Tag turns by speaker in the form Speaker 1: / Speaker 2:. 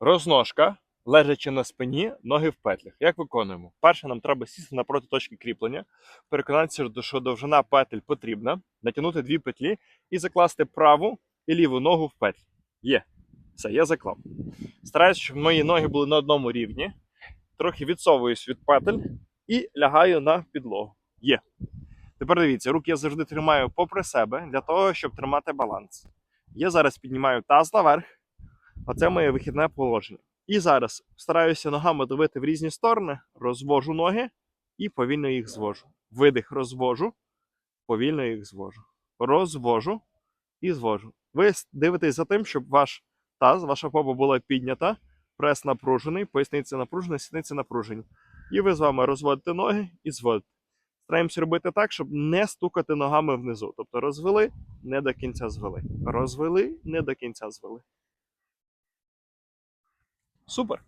Speaker 1: Розножка, лежачи на спині, ноги в петлях. Як виконуємо? Перше, нам треба сісти напроти точки кріплення, переконатися, що довжина петель потрібна, натягнути дві петлі і закласти праву і ліву ногу в петлі. Є. Все, я заклав. Стараюсь, щоб мої ноги були на одному рівні. Трохи відсовуюсь від петель і лягаю на підлогу. Є. Тепер дивіться, руки я завжди тримаю попри себе для того, щоб тримати баланс. Я зараз піднімаю таз наверх, а це моє вихідне положення. І зараз стараюся ногами давити в різні сторони, розвожу ноги і повільно їх звожу. Видих розвожу, повільно їх звожу. Розвожу і звожу. Ви дивитесь за тим, щоб ваш таз, ваша попа була піднята, прес напружений, поясниця напружена, сідниця напружені. І ви з вами розводите ноги і зводите. Стараємося робити так, щоб не стукати ногами внизу. Тобто розвели, не до кінця звели. Розвели, не до кінця звели. Super!